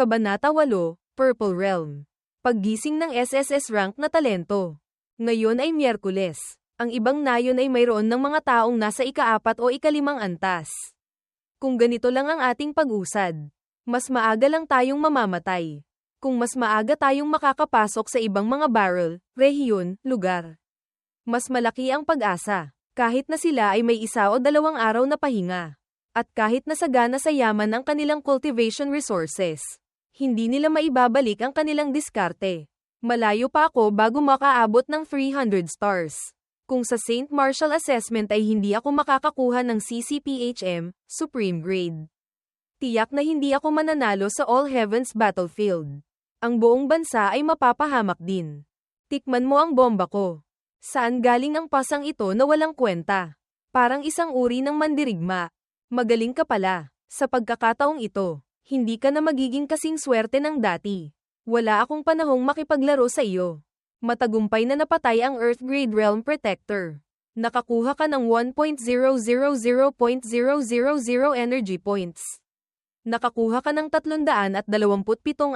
Kabanata 8, Purple Realm. Paggising ng SSS rank na talento. Ngayon ay Miyerkules. Ang ibang nayon ay mayroon ng mga taong nasa ikaapat o ikalimang antas. Kung ganito lang ang ating pag-usad, mas maaga lang tayong mamamatay. Kung mas maaga tayong makakapasok sa ibang mga barrel, rehiyon, lugar. Mas malaki ang pag-asa, kahit na sila ay may isa o dalawang araw na pahinga. At kahit nasagana sa yaman ang kanilang cultivation resources, hindi nila maibabalik ang kanilang diskarte. Malayo pa ako bago makaabot ng 300 stars. Kung sa St. Marshall Assessment ay hindi ako makakakuha ng CCPHM, Supreme Grade. Tiyak na hindi ako mananalo sa All Heavens Battlefield. Ang buong bansa ay mapapahamak din. Tikman mo ang bomba ko. Saan galing ang pasang ito na walang kwenta? Parang isang uri ng mandirigma. Magaling ka pala. Sa pagkakataong ito, hindi ka na magiging kasing swerte ng dati. Wala akong panahong makipaglaro sa iyo. Matagumpay na napatay ang Earth Grade Realm Protector. Nakakuha ka ng 1.000.000 energy points. Nakakuha ka ng 327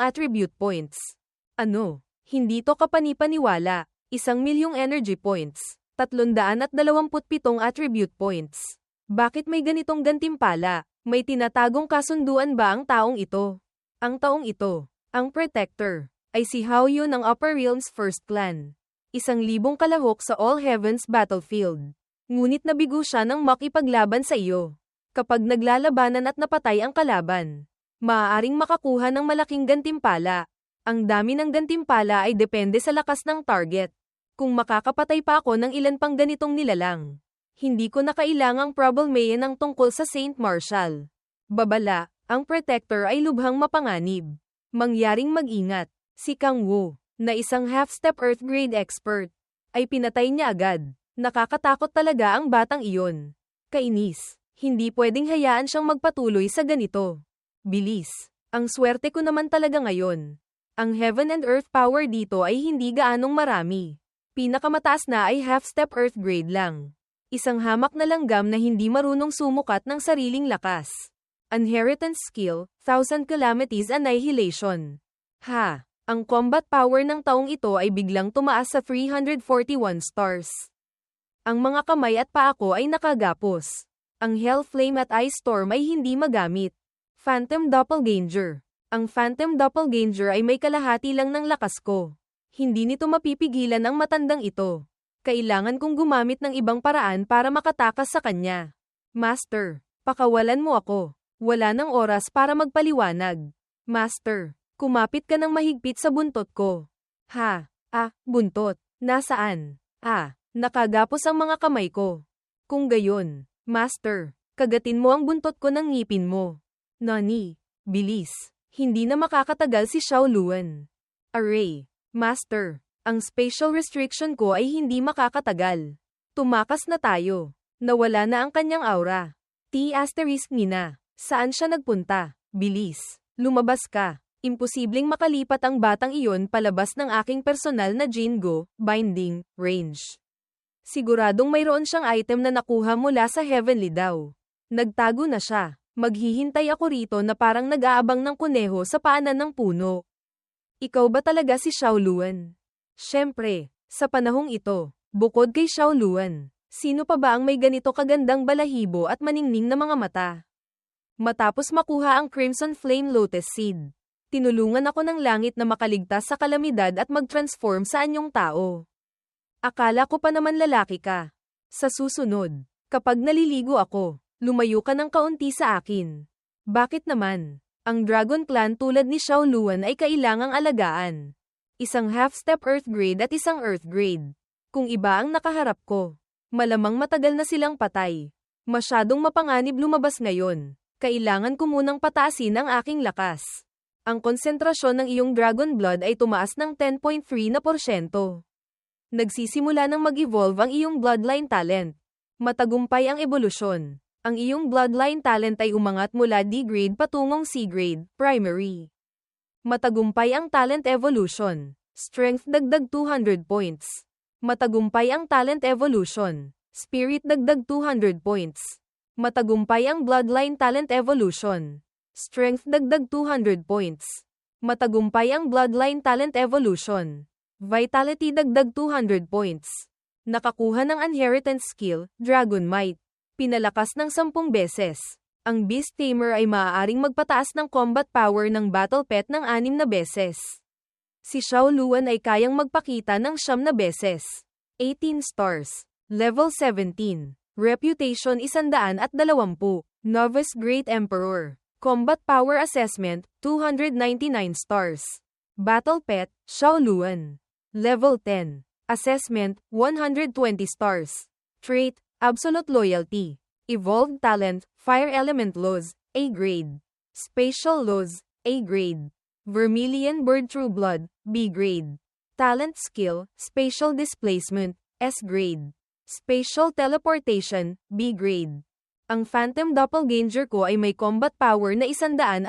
attribute points. Ano? Hindi to kapanipaniwala. Isang milyong energy points. 327 attribute points. Bakit may ganitong gantimpala? May tinatagong kasunduan ba ang taong ito? Ang taong ito, ang Protector, ay si Hao Yun ng Upper Realms First Clan. Isang libong kalahok sa All Heavens Battlefield. Ngunit nabigo siya ng makipaglaban sa iyo. Kapag naglalabanan at napatay ang kalaban, maaaring makakuha ng malaking gantimpala. Ang dami ng gantimpala ay depende sa lakas ng target. Kung makakapatay pa ako ng ilan pang ganitong nilalang, hindi ko na kailangang problemayan ang tungkol sa St. Marshall. Babala, ang protector ay lubhang mapanganib. Mangyaring mag-ingat. Si Kang Wu, na isang half-step Earth grade expert, ay pinatay niya agad. Nakakatakot talaga ang batang iyon. Kainis. Hindi pwedeng hayaan siyang magpatuloy sa ganito. Bilis. Ang swerte ko naman talaga ngayon. Ang heaven and earth power dito ay hindi gaanong marami. Pinakamataas na ay half-step earth grade lang. Isang hamak na langgam na hindi marunong sumukat ng sariling lakas. Inheritance skill, Thousand Calamities Annihilation. Ha! Ang combat power ng taong ito ay biglang tumaas sa 341 stars. Ang mga kamay at paa ko ay nakagapos. Ang Hell Flame at Ice Storm ay hindi magamit. Phantom Doppelganger. Ang Phantom Doppelganger ay may kalahati lang ng lakas ko. Hindi nito mapipigilan ang matandang ito. Kailangan kong gumamit ng ibang paraan para makatakas sa kanya. Master, pakawalan mo ako. Wala nang oras para magpaliwanag. Master, kumapit ka ng mahigpit sa buntot ko. Ha, ah, buntot, nasaan? Ah, nakagapos ang mga kamay ko. Kung gayon, Master, kagatin mo ang buntot ko ng ngipin mo. Nani, bilis, hindi na makakatagal si Xiao Luan. Array, Master, ang spatial restriction ko ay hindi makakatagal. Tumakas na tayo. Nawala na ang kanyang aura. T asterisk Nina. Saan siya nagpunta? Bilis. Lumabas ka. Imposibleng makalipat ang batang iyon palabas ng aking personal na Jingo, binding, range. Siguradong mayroon siyang item na nakuha mula sa Heavenly daw. Nagtago na siya. Maghihintay ako rito na parang nag-aabang ng kuneho sa paanan ng puno. Ikaw ba talaga si Xiao Luan? Siyempre, sa panahong ito, bukod kay Xiao Luan, sino pa ba ang may ganito kagandang balahibo at maningning na mga mata? Matapos makuha ang Crimson Flame Lotus Seed, tinulungan ako ng langit na makaligtas sa kalamidad at mag-transform sa anyong tao. Akala ko pa naman lalaki ka. Sa susunod, kapag naliligo ako, lumayo ka ng kaunti sa akin. Bakit naman? Ang Dragon Clan tulad ni Xiao Luan ay kailangang alagaan isang half-step earth grade at isang earth grade. Kung iba ang nakaharap ko, malamang matagal na silang patay. Masyadong mapanganib lumabas ngayon. Kailangan ko munang pataasin ang aking lakas. Ang konsentrasyon ng iyong dragon blood ay tumaas ng 10.3 na porsyento. Nagsisimula ng mag-evolve ang iyong bloodline talent. Matagumpay ang ebolusyon. Ang iyong bloodline talent ay umangat mula D-grade patungong C-grade, primary. Matagumpay ang talent evolution. Strength dagdag 200 points. Matagumpay ang talent evolution. Spirit dagdag 200 points. Matagumpay ang bloodline talent evolution. Strength dagdag 200 points. Matagumpay ang Bloodline Talent Evolution. Vitality dagdag 200 points. Nakakuha ng Inheritance Skill, Dragon Might. Pinalakas ng 10 beses. Ang Beast Tamer ay maaaring magpataas ng combat power ng Battle Pet ng 6 na beses. Si Xiao Luan ay kayang magpakita ng siyam na beses. 18 stars. Level 17. Reputation 120. Novice Great Emperor. Combat Power Assessment, 299 stars. Battle Pet, Xiao Luan. Level 10. Assessment, 120 stars. Trait, Absolute Loyalty. Evolved Talent, Fire Element Laws, A grade. Spatial Laws, A grade. Vermilion Bird True Blood, B grade. Talent Skill, Spatial Displacement, S grade. Spatial Teleportation, B grade. Ang Phantom Doppelganger ko ay may combat power na 150.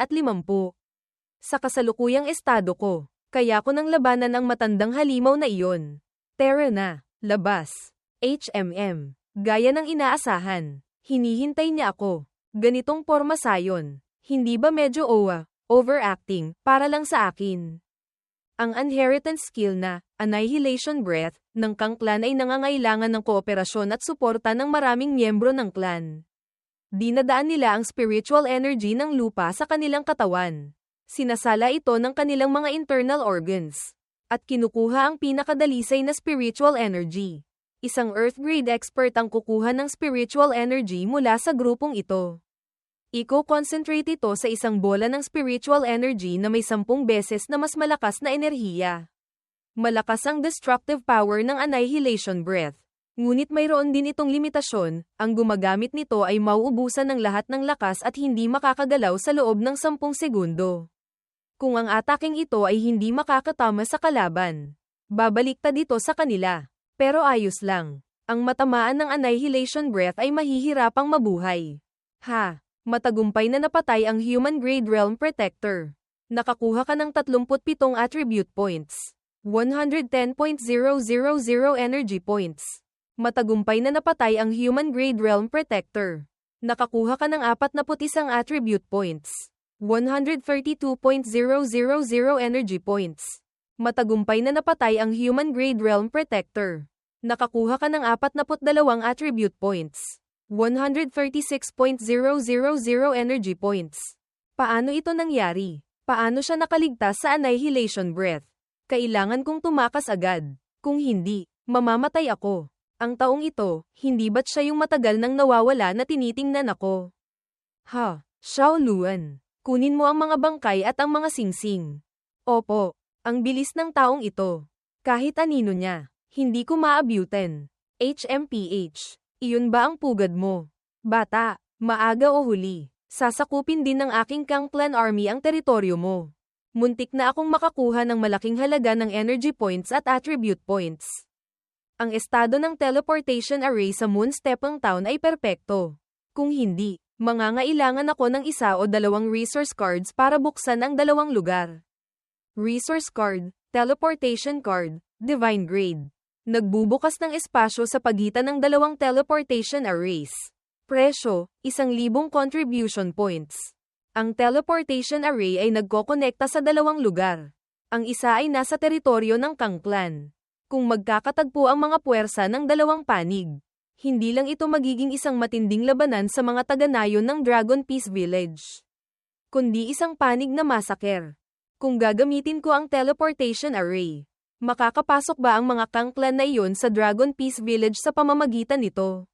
Sa kasalukuyang estado ko, kaya ko nang labanan ang matandang halimaw na iyon. Terra na, labas. HMM. Gaya ng inaasahan. Hinihintay niya ako. Ganitong porma sayon. Hindi ba medyo owa, overacting, para lang sa akin? Ang inheritance skill na, Annihilation Breath, ng Kang Clan ay nangangailangan ng kooperasyon at suporta ng maraming miyembro ng clan. Dinadaan nila ang spiritual energy ng lupa sa kanilang katawan. Sinasala ito ng kanilang mga internal organs. At kinukuha ang pinakadalisay na spiritual energy. Isang Earth grade expert ang kukuha ng spiritual energy mula sa grupong ito. Iko-concentrate ito sa isang bola ng spiritual energy na may sampung beses na mas malakas na enerhiya. Malakas ang destructive power ng Annihilation Breath. Ngunit mayroon din itong limitasyon, ang gumagamit nito ay mauubusan ng lahat ng lakas at hindi makakagalaw sa loob ng 10 segundo. Kung ang ataking ito ay hindi makakatama sa kalaban, babaliktad ito sa kanila. Pero ayos lang. Ang matamaan ng Annihilation Breath ay mahihirapang mabuhay. Ha! Matagumpay na napatay ang Human Grade Realm Protector. Nakakuha ka ng 37 attribute points. 110.000 energy points. Matagumpay na napatay ang Human Grade Realm Protector. Nakakuha ka ng 41 attribute points. 132.000 energy points. Matagumpay na napatay ang Human Grade Realm Protector. Nakakuha ka ng 42 attribute points. 136.000 energy points. Paano ito nangyari? Paano siya nakaligtas sa annihilation breath? Kailangan kong tumakas agad. Kung hindi, mamamatay ako. Ang taong ito, hindi ba't siya yung matagal nang nawawala na tinitingnan ako? Ha, Xiao Luan. Kunin mo ang mga bangkay at ang mga singsing. Opo, ang bilis ng taong ito. Kahit anino niya, hindi ko maabutin. HMPH. Iyon ba ang pugad mo? Bata, maaga o huli, sasakupin din ng aking Kang Clan Army ang teritoryo mo. Muntik na akong makakuha ng malaking halaga ng energy points at attribute points. Ang estado ng teleportation array sa Moon Stepping Town ay perpekto. Kung hindi, mangangailangan ako ng isa o dalawang resource cards para buksan ang dalawang lugar. Resource card, teleportation card, divine grade. Nagbubukas ng espasyo sa pagitan ng dalawang teleportation arrays. Presyo, isang libong contribution points. Ang teleportation array ay nagkokonekta sa dalawang lugar. Ang isa ay nasa teritoryo ng Kang Clan. Kung magkakatagpo ang mga puwersa ng dalawang panig, hindi lang ito magiging isang matinding labanan sa mga taga-nayon ng Dragon Peace Village, kundi isang panig na masaker. Kung gagamitin ko ang teleportation array, Makakapasok ba ang mga kangklan na iyon sa Dragon Peace Village sa pamamagitan nito?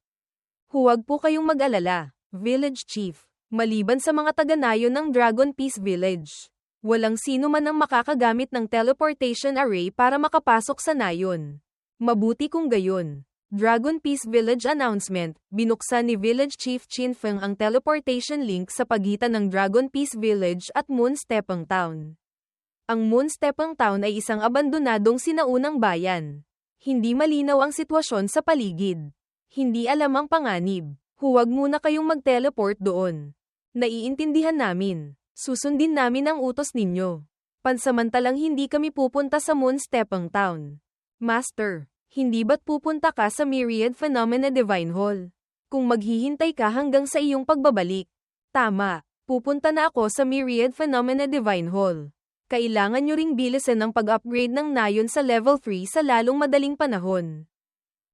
Huwag po kayong mag-alala, Village Chief. Maliban sa mga taga-nayon ng Dragon Peace Village, walang sino man ang makakagamit ng teleportation array para makapasok sa nayon. Mabuti kung gayon. Dragon Peace Village Announcement, binuksan ni Village Chief Chin Feng ang teleportation link sa pagitan ng Dragon Peace Village at Moon Stepang Town. Ang Moonstepang Town ay isang abandonadong sinaunang bayan. Hindi malinaw ang sitwasyon sa paligid. Hindi alam ang panganib. Huwag muna kayong mag-teleport doon. Naiintindihan namin. Susundin namin ang utos ninyo. Pansamantalang hindi kami pupunta sa Moonstepang Town. Master, hindi ba't pupunta ka sa Myriad Phenomena Divine Hall? Kung maghihintay ka hanggang sa iyong pagbabalik. Tama, pupunta na ako sa Myriad Phenomena Divine Hall. Kailangan nyo ring bilisan ang pag-upgrade ng Nayon sa level 3 sa lalong madaling panahon.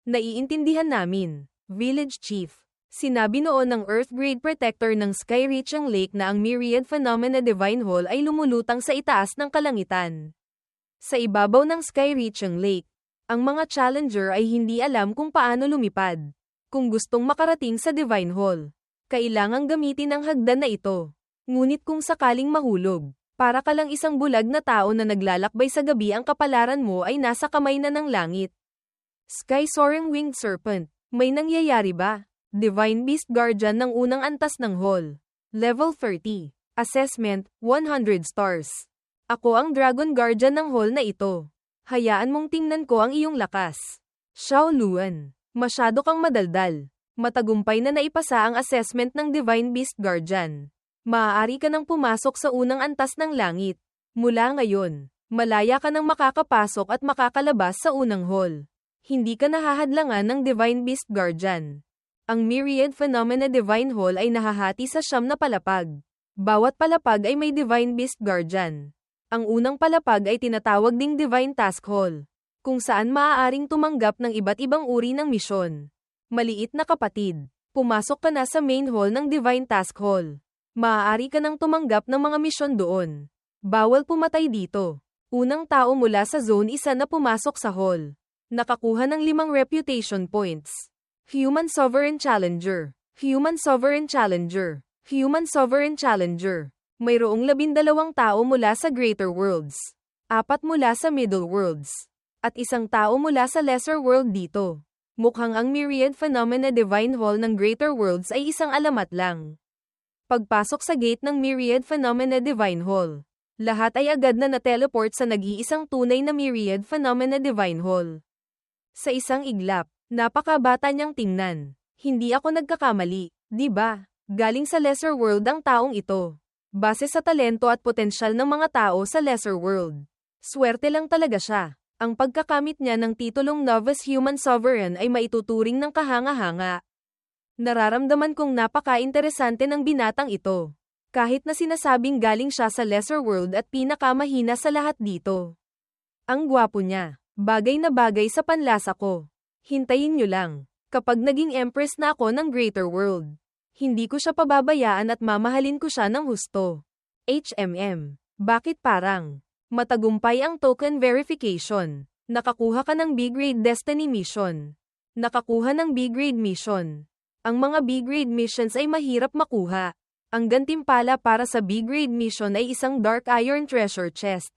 Naiintindihan namin, Village Chief. Sinabi noon ng Earth Grade Protector ng Skyreach ang lake na ang Myriad Phenomena Divine Hall ay lumulutang sa itaas ng kalangitan. Sa ibabaw ng Skyreach ang lake, ang mga challenger ay hindi alam kung paano lumipad. Kung gustong makarating sa Divine Hall, kailangang gamitin ang hagdan na ito. Ngunit kung sakaling mahulog, para ka lang isang bulag na tao na naglalakbay sa gabi ang kapalaran mo ay nasa kamay na ng langit. Sky Soaring Winged Serpent, may nangyayari ba? Divine Beast Guardian ng unang antas ng hall. Level 30. Assessment, 100 stars. Ako ang Dragon Guardian ng hall na ito. Hayaan mong tingnan ko ang iyong lakas. Xiao Luan. Masyado kang madaldal. Matagumpay na naipasa ang assessment ng Divine Beast Guardian. Maaari ka nang pumasok sa unang antas ng langit. Mula ngayon, malaya ka nang makakapasok at makakalabas sa unang hall. Hindi ka nahahadlangan ng Divine Beast Guardian. Ang Myriad Phenomena Divine Hall ay nahahati sa siyam na palapag. Bawat palapag ay may Divine Beast Guardian. Ang unang palapag ay tinatawag ding Divine Task Hall, kung saan maaaring tumanggap ng iba't ibang uri ng misyon. Maliit na kapatid, pumasok ka na sa main hall ng Divine Task Hall. Maaari ka nang tumanggap ng mga misyon doon. Bawal pumatay dito. Unang tao mula sa Zone 1 na pumasok sa hall. Nakakuha ng limang reputation points. Human Sovereign Challenger. Human Sovereign Challenger. Human Sovereign Challenger. Mayroong labindalawang tao mula sa Greater Worlds. Apat mula sa Middle Worlds. At isang tao mula sa Lesser World dito. Mukhang ang Myriad Phenomena Divine Hall ng Greater Worlds ay isang alamat lang. Pagpasok sa gate ng Myriad Phenomena Divine Hall. Lahat ay agad na na-teleport sa nag-iisang tunay na Myriad Phenomena Divine Hall. Sa isang iglap, Napakabata niyang tingnan. Hindi ako nagkakamali, di ba? Galing sa lesser world ang taong ito. Base sa talento at potensyal ng mga tao sa lesser world. Swerte lang talaga siya. Ang pagkakamit niya ng titulong Novice Human Sovereign ay maituturing ng kahanga-hanga. Nararamdaman kong napaka-interesante ng binatang ito. Kahit na sinasabing galing siya sa lesser world at pinakamahina sa lahat dito. Ang gwapo niya. Bagay na bagay sa panlasa ko. Hintayin nyo lang. Kapag naging empress na ako ng greater world, hindi ko siya pababayaan at mamahalin ko siya ng husto. HMM. Bakit parang? Matagumpay ang token verification. Nakakuha ka ng B-grade destiny mission. Nakakuha ng B-grade mission. Ang mga B-grade missions ay mahirap makuha. Ang gantimpala para sa B-grade mission ay isang dark iron treasure chest.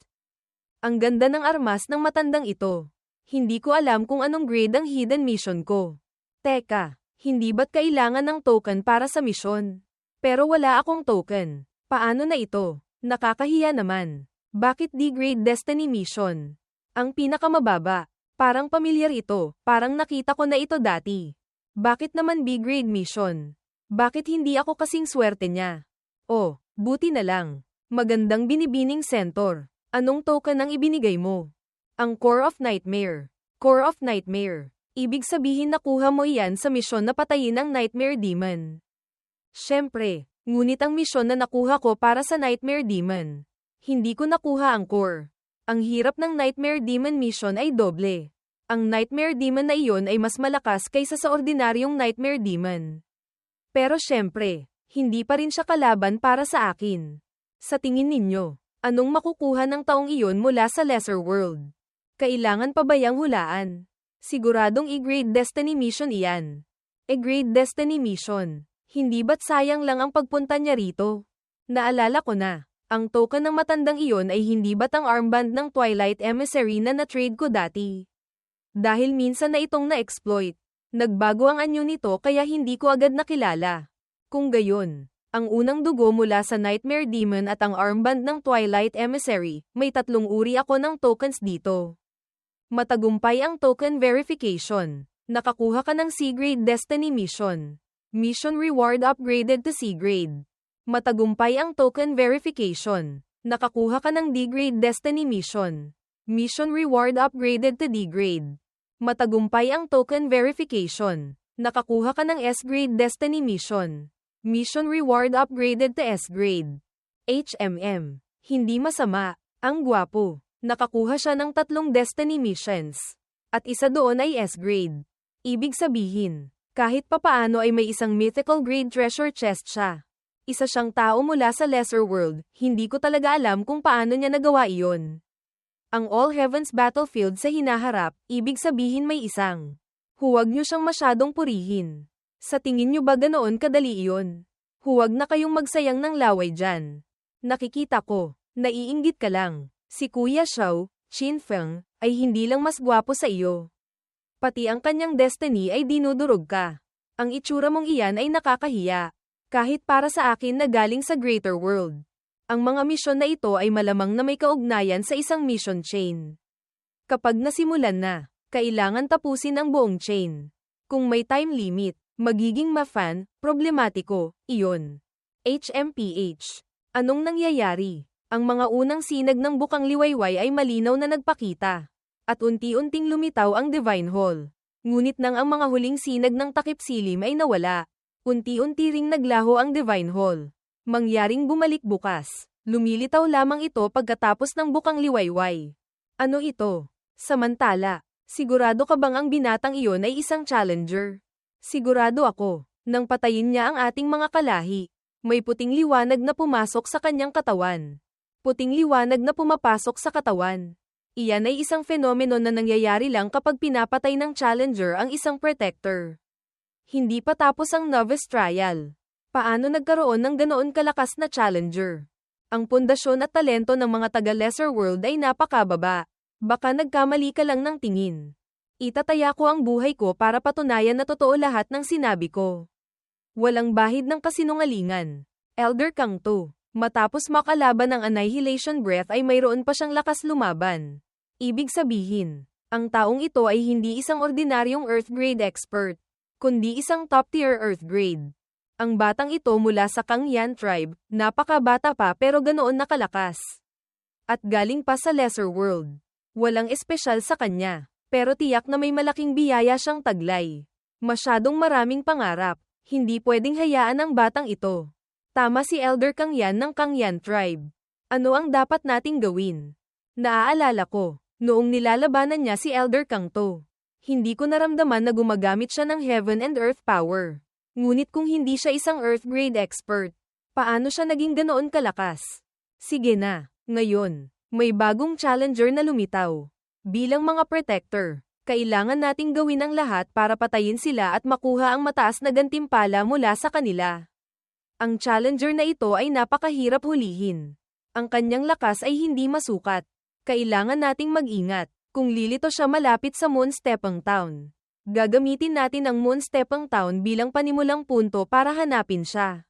Ang ganda ng armas ng matandang ito. Hindi ko alam kung anong grade ang hidden mission ko. Teka, hindi ba't kailangan ng token para sa mission? Pero wala akong token. Paano na ito? Nakakahiya naman. Bakit D-grade destiny mission? Ang pinakamababa. Parang pamilyar ito, parang nakita ko na ito dati. Bakit naman B-grade mission? Bakit hindi ako kasing swerte niya? Oh, buti na lang. Magandang binibining centaur. Anong token ang ibinigay mo? Ang Core of Nightmare. Core of Nightmare. Ibig sabihin nakuha mo iyan sa misyon na patayin ang Nightmare Demon. Siyempre, ngunit ang misyon na nakuha ko para sa Nightmare Demon. Hindi ko nakuha ang core. Ang hirap ng Nightmare Demon mission ay doble. Ang Nightmare Demon na iyon ay mas malakas kaysa sa ordinaryong Nightmare Demon. Pero syempre, hindi pa rin siya kalaban para sa akin. Sa tingin ninyo, anong makukuha ng taong iyon mula sa Lesser World? Kailangan pa ba yang hulaan? Siguradong i-grade destiny mission iyan. E-grade destiny mission. Hindi ba't sayang lang ang pagpunta niya rito? Naalala ko na. Ang token ng matandang iyon ay hindi ba't ang armband ng Twilight Emissary na na-trade ko dati? Dahil minsan na itong na-exploit. Nagbago ang anyo nito kaya hindi ko agad nakilala. Kung gayon, ang unang dugo mula sa Nightmare Demon at ang armband ng Twilight Emissary, may tatlong uri ako ng tokens dito. Matagumpay ang token verification. Nakakuha ka ng C-grade Destiny Mission. Mission reward upgraded to C-grade. Matagumpay ang token verification. Nakakuha ka ng D-grade Destiny Mission. Mission reward upgraded to D-grade. Matagumpay ang token verification. Nakakuha ka ng S-grade Destiny Mission. Mission reward upgraded to S-grade. HMM. Hindi masama. Ang gwapo. Nakakuha siya ng tatlong Destiny missions. At isa doon ay S-grade. Ibig sabihin, kahit papaano ay may isang mythical grade treasure chest siya. Isa siyang tao mula sa lesser world, hindi ko talaga alam kung paano niya nagawa iyon. Ang All Heavens battlefield sa hinaharap, ibig sabihin may isang. Huwag niyo siyang masyadong purihin. Sa tingin niyo ba ganoon kadali iyon? Huwag na kayong magsayang ng laway dyan. Nakikita ko, naiinggit ka lang. Si Kuya Xiao, Chin Feng, ay hindi lang mas gwapo sa iyo. Pati ang kanyang destiny ay dinudurog ka. Ang itsura mong iyan ay nakakahiya. Kahit para sa akin na galing sa greater world. Ang mga misyon na ito ay malamang na may kaugnayan sa isang mission chain. Kapag nasimulan na, kailangan tapusin ang buong chain. Kung may time limit, magiging mafan, problematiko, iyon. HMPH. Anong nangyayari? Ang mga unang sinag ng bukang liwayway ay malinaw na nagpakita. At unti-unting lumitaw ang Divine Hall. Ngunit nang ang mga huling sinag ng takip silim ay nawala, unti-unti ring naglaho ang Divine Hall. Mangyaring bumalik bukas. Lumilitaw lamang ito pagkatapos ng bukang liwayway. Ano ito? Samantala, sigurado ka bang ang binatang iyon ay isang challenger? Sigurado ako, nang patayin niya ang ating mga kalahi. May puting liwanag na pumasok sa kanyang katawan puting liwanag na pumapasok sa katawan. Iyan ay isang fenomeno na nangyayari lang kapag pinapatay ng challenger ang isang protector. Hindi pa tapos ang novice trial. Paano nagkaroon ng ganoon kalakas na challenger? Ang pundasyon at talento ng mga taga-lesser world ay napakababa. Baka nagkamali ka lang ng tingin. Itataya ko ang buhay ko para patunayan na totoo lahat ng sinabi ko. Walang bahid ng kasinungalingan. Elder Kang to. Matapos makalaban ng annihilation breath ay mayroon pa siyang lakas lumaban. Ibig sabihin, ang taong ito ay hindi isang ordinaryong Earth grade expert, kundi isang top tier Earth grade. Ang batang ito mula sa Kangyan tribe, napakabata pa pero ganoon nakalakas. At galing pa sa lesser world. Walang espesyal sa kanya, pero tiyak na may malaking biyaya siyang taglay. Masyadong maraming pangarap, hindi pwedeng hayaan ang batang ito. Tama si Elder Kangyan ng Kangyan Tribe. Ano ang dapat nating gawin? Naaalala ko, noong nilalabanan niya si Elder Kangto. Hindi ko naramdaman na gumagamit siya ng Heaven and Earth power. Ngunit kung hindi siya isang Earth grade expert, paano siya naging ganoon kalakas? Sige na, ngayon, may bagong challenger na lumitaw. Bilang mga protector, kailangan nating gawin ang lahat para patayin sila at makuha ang mataas na gantimpala mula sa kanila. Ang challenger na ito ay napakahirap hulihin. Ang kanyang lakas ay hindi masukat. Kailangan nating mag-ingat. Kung lilito siya malapit sa Moon Stepping Town. Gagamitin natin ang Moon Stepping Town bilang panimulang punto para hanapin siya.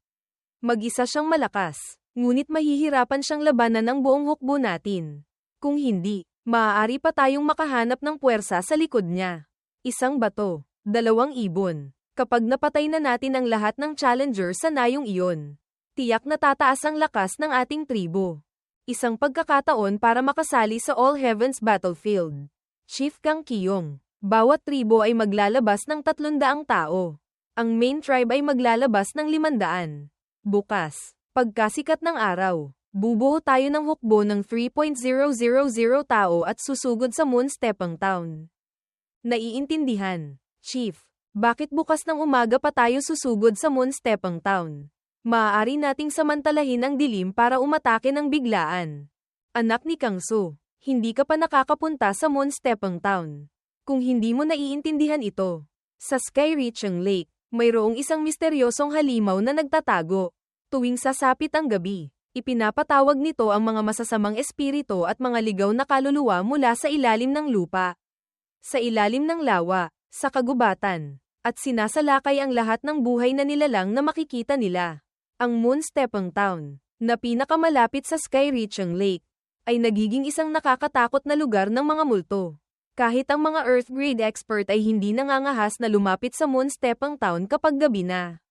Mag-isa siyang malakas, ngunit mahihirapan siyang labanan ng buong hukbo natin. Kung hindi, maaari pa tayong makahanap ng puwersa sa likod niya. Isang bato, dalawang ibon, Kapag napatay na natin ang lahat ng challenger sa nayong iyon, tiyak na tataas ang lakas ng ating tribo. Isang pagkakataon para makasali sa All Heavens Battlefield. Chief Kang Kiyong. Bawat tribo ay maglalabas ng 300 tao. Ang main tribe ay maglalabas ng 500. Bukas, pagkasikat ng araw, bubuo tayo ng hukbo ng 3.000 tao at susugod sa Moon Stepping Town. Naiintindihan, Chief. Bakit bukas ng umaga pa tayo susugod sa Moon Stepping Town? Maaari nating samantalahin ang dilim para umatake ng biglaan. Anak ni Kang Su, hindi ka pa nakakapunta sa Moon Stepping Town. Kung hindi mo naiintindihan ito, sa Sky Reaching Lake, mayroong isang misteryosong halimaw na nagtatago. Tuwing sasapit ang gabi, ipinapatawag nito ang mga masasamang espiritu at mga ligaw na kaluluwa mula sa ilalim ng lupa. Sa ilalim ng lawa, sa kagubatan, at sinasalakay ang lahat ng buhay na nilalang na makikita nila. Ang Moon Stepping Town, na pinakamalapit sa Sky Reaching Lake, ay nagiging isang nakakatakot na lugar ng mga multo. Kahit ang mga Earth grade expert ay hindi nangangahas na lumapit sa Moon Stepping Town kapag gabi na.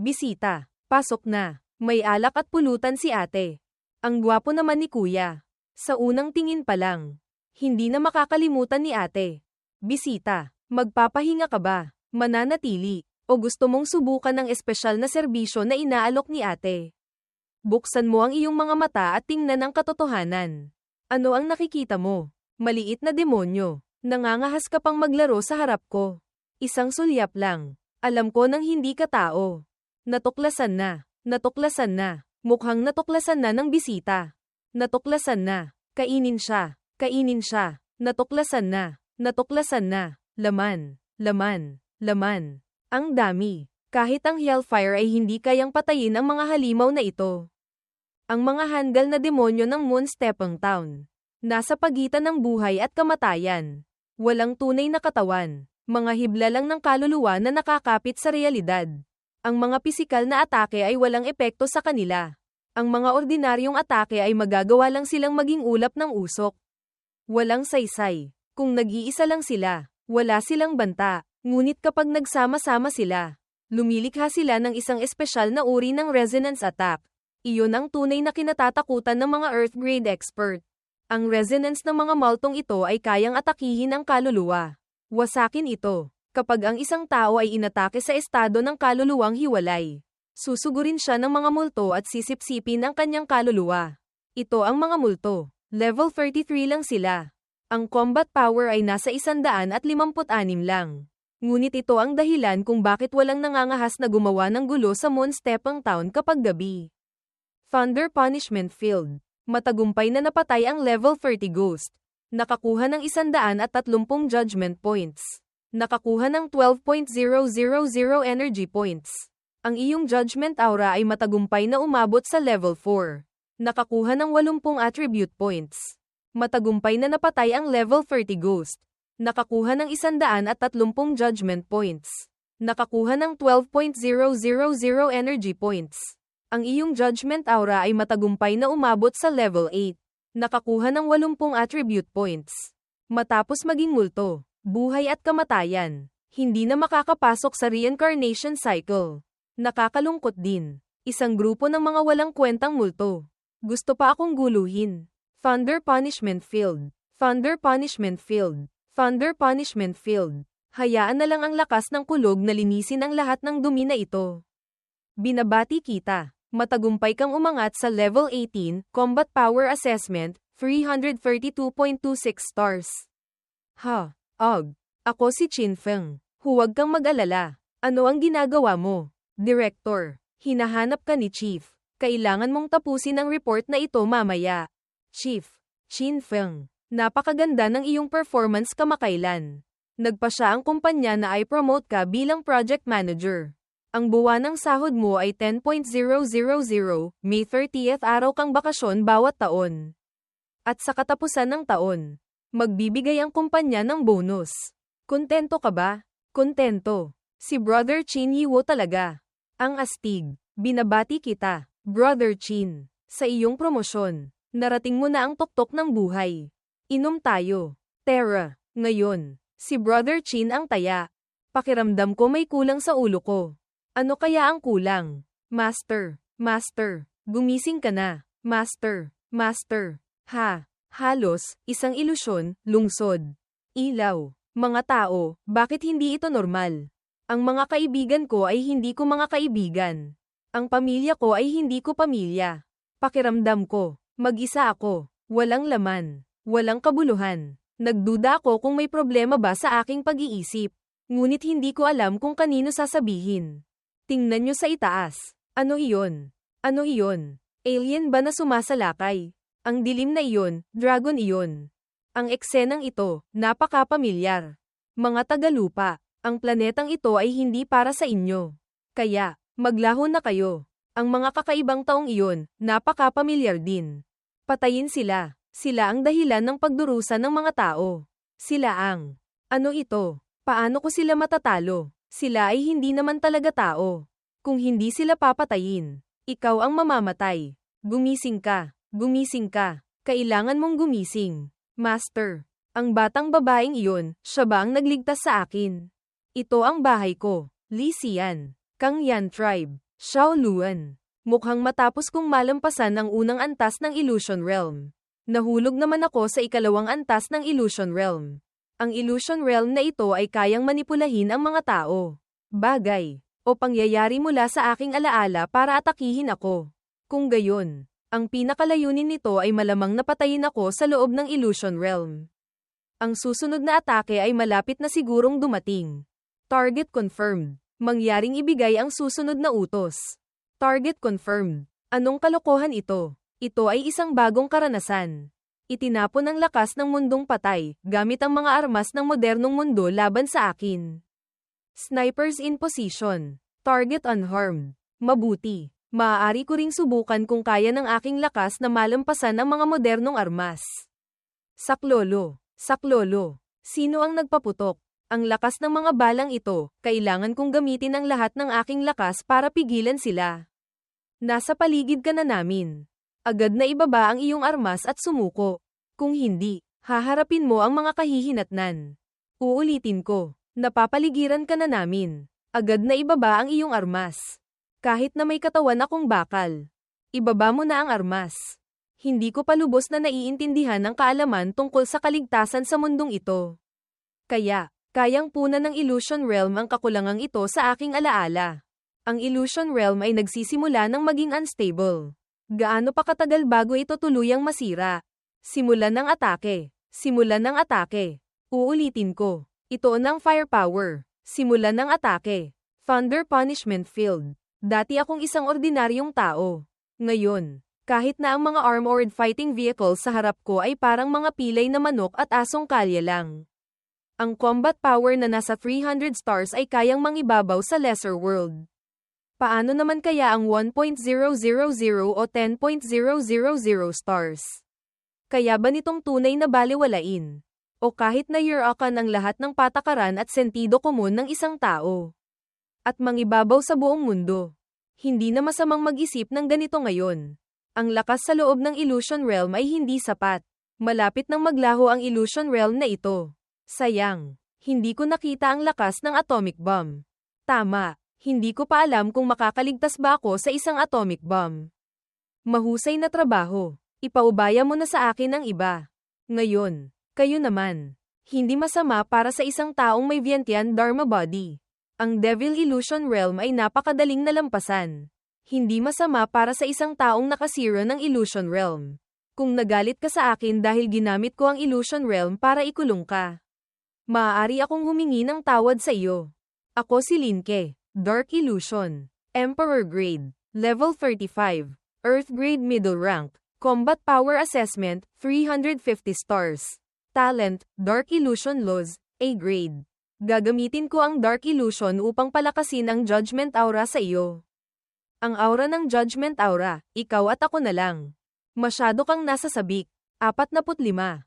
Bisita, pasok na. May alak at pulutan si ate. Ang gwapo naman ni kuya. Sa unang tingin pa lang. Hindi na makakalimutan ni ate. Bisita. Magpapahinga ka ba? Mananatili? O gusto mong subukan ng espesyal na serbisyo na inaalok ni ate? Buksan mo ang iyong mga mata at tingnan ang katotohanan. Ano ang nakikita mo? Maliit na demonyo. Nangangahas ka pang maglaro sa harap ko. Isang sulyap lang. Alam ko nang hindi ka tao. Natuklasan na. Natuklasan na. Mukhang natuklasan na ng bisita. Natuklasan na. Kainin siya. Kainin siya. Natuklasan na. Natuklasan na. Laman. Laman. Laman. Ang dami. Kahit ang Hellfire ay hindi kayang patayin ang mga halimaw na ito. Ang mga handgal na demonyo ng Moon Stepping Town. Nasa pagitan ng buhay at kamatayan. Walang tunay na katawan. Mga hibla lang ng kaluluwa na nakakapit sa realidad. Ang mga pisikal na atake ay walang epekto sa kanila. Ang mga ordinaryong atake ay magagawa lang silang maging ulap ng usok. Walang saysay. Kung nag-iisa lang sila, wala silang banta. Ngunit kapag nagsama-sama sila, lumilikha sila ng isang espesyal na uri ng resonance attack. Iyon ang tunay na kinatatakutan ng mga Earth grade expert. Ang resonance ng mga maltong ito ay kayang atakihin ang kaluluwa. Wasakin ito. Kapag ang isang tao ay inatake sa estado ng kaluluwang hiwalay, susugurin siya ng mga multo at sisipsipin ang kanyang kaluluwa. Ito ang mga multo. Level 33 lang sila. Ang combat power ay nasa 156 lang. Ngunit ito ang dahilan kung bakit walang nangangahas na gumawa ng gulo sa Moon Stepping Town kapag gabi. Thunder Punishment Field. Matagumpay na napatay ang level 30 ghost. Nakakuha ng 130 judgment points. Nakakuha ng 12.000 energy points. Ang iyong judgment aura ay matagumpay na umabot sa level 4. Nakakuha ng 80 attribute points. Matagumpay na napatay ang level 30 ghost. Nakakuha ng 130 judgment points. Nakakuha ng 12.000 energy points. Ang iyong judgment aura ay matagumpay na umabot sa level 8. Nakakuha ng 80 attribute points. Matapos maging multo, buhay at kamatayan, hindi na makakapasok sa reincarnation cycle. Nakakalungkot din. Isang grupo ng mga walang kwentang multo. Gusto pa akong guluhin. Thunder Punishment Field. Thunder Punishment Field. Thunder Punishment Field. Hayaan na lang ang lakas ng kulog na linisin ang lahat ng dumi na ito. Binabati kita. Matagumpay kang umangat sa level 18, Combat Power Assessment, 332.26 stars. Ha, og. Ako si Chin Feng. Huwag kang mag-alala. Ano ang ginagawa mo? Director. Hinahanap ka ni Chief. Kailangan mong tapusin ang report na ito mamaya. Chief. Chin Feng. Napakaganda ng iyong performance kamakailan. Nagpa siya ang kumpanya na i-promote ka bilang project manager. Ang buwan ng sahod mo ay 10.000, May 30th araw kang bakasyon bawat taon. At sa katapusan ng taon, magbibigay ang kumpanya ng bonus. Kontento ka ba? Kontento. Si Brother Chin Yiwo talaga. Ang astig. Binabati kita, Brother Chin. Sa iyong promosyon, narating mo na ang tuktok ng buhay. Inom tayo. Tara, ngayon, si Brother Chin ang taya. Pakiramdam ko may kulang sa ulo ko. Ano kaya ang kulang? Master, Master, gumising ka na. Master, Master. Ha, halos, isang ilusyon, lungsod. Ilaw, mga tao, bakit hindi ito normal? Ang mga kaibigan ko ay hindi ko mga kaibigan. Ang pamilya ko ay hindi ko pamilya. Pakiramdam ko, mag-isa ako, walang laman. Walang kabuluhan. Nagduda ako kung may problema ba sa aking pag-iisip. Ngunit hindi ko alam kung kanino sasabihin. Tingnan nyo sa itaas. Ano iyon? Ano iyon? Alien ba na sumasalakay? Ang dilim na iyon, dragon iyon. Ang eksenang ito, napaka-pamilyar. Mga tagalupa, ang planetang ito ay hindi para sa inyo. Kaya, maglaho na kayo. Ang mga kakaibang taong iyon, napaka-pamilyar din. Patayin sila. Sila ang dahilan ng pagdurusa ng mga tao. Sila ang, ano ito? Paano ko sila matatalo? Sila ay hindi naman talaga tao. Kung hindi sila papatayin, ikaw ang mamamatay. Gumising ka, gumising ka. Kailangan mong gumising. Master, ang batang babaeng iyon, siya ba ang nagligtas sa akin? Ito ang bahay ko. Li Xian, Kang Yan Tribe, Xiao Luan. Mukhang matapos kong malampasan ang unang antas ng Illusion Realm. Nahulog naman ako sa ikalawang antas ng Illusion Realm. Ang Illusion Realm na ito ay kayang manipulahin ang mga tao, bagay, o pangyayari mula sa aking alaala para atakihin ako. Kung gayon, Ang pinakalayunin nito ay malamang napatayin ako sa loob ng Illusion Realm. Ang susunod na atake ay malapit na sigurong dumating. Target confirmed. Mangyaring ibigay ang susunod na utos. Target confirmed. Anong kalokohan ito? Ito ay isang bagong karanasan. Itinapon ang lakas ng mundong patay, gamit ang mga armas ng modernong mundo laban sa akin. Snipers in position. Target unharmed. Mabuti. Maaari ko ring subukan kung kaya ng aking lakas na malampasan ang mga modernong armas. Saklolo. Saklolo. Sino ang nagpaputok? Ang lakas ng mga balang ito, kailangan kong gamitin ang lahat ng aking lakas para pigilan sila. Nasa paligid ka na namin. Agad na ibaba ang iyong armas at sumuko. Kung hindi, haharapin mo ang mga kahihinatnan. Uulitin ko, napapaligiran ka na namin. Agad na ibaba ang iyong armas. Kahit na may katawan akong bakal. Ibaba mo na ang armas. Hindi ko palubos na naiintindihan ang kaalaman tungkol sa kaligtasan sa mundong ito. Kaya, kayang puna ng Illusion Realm ang kakulangang ito sa aking alaala. Ang Illusion Realm ay nagsisimula ng maging unstable. Gaano pa katagal bago ito tuluyang masira? Simulan ng atake. Simulan ng atake. Uulitin ko. Ito ng firepower. Simulan ng atake. Thunder Punishment Field. Dati akong isang ordinaryong tao. Ngayon, kahit na ang mga armored fighting vehicles sa harap ko ay parang mga pilay na manok at asong kalye lang. Ang combat power na nasa 300 stars ay kayang mangibabaw sa lesser world. Paano naman kaya ang 1.000 o 10.000 stars? Kaya ba nitong tunay na baliwalain? O kahit na yurakan ang lahat ng patakaran at sentido komun ng isang tao? At mangibabaw sa buong mundo? Hindi na masamang mag-isip ng ganito ngayon. Ang lakas sa loob ng Illusion Realm ay hindi sapat. Malapit nang maglaho ang Illusion Realm na ito. Sayang, hindi ko nakita ang lakas ng atomic bomb. Tama, hindi ko pa alam kung makakaligtas ba ako sa isang atomic bomb. Mahusay na trabaho. Ipaubaya mo na sa akin ang iba. Ngayon, kayo naman. Hindi masama para sa isang taong may Vientiane Dharma body. Ang Devil Illusion Realm ay napakadaling nalampasan. Hindi masama para sa isang taong nakasira ng Illusion Realm. Kung nagalit ka sa akin dahil ginamit ko ang Illusion Realm para ikulong ka. Maaari akong humingi ng tawad sa iyo. Ako si Linke, Dark Illusion, Emperor Grade, Level 35, Earth Grade Middle Rank, Combat Power Assessment, 350 stars. Talent, Dark Illusion Laws, A Grade. Gagamitin ko ang Dark Illusion upang palakasin ang Judgment Aura sa iyo. Ang aura ng Judgment Aura, ikaw at ako na lang. Masyado kang nasa sabik. 45.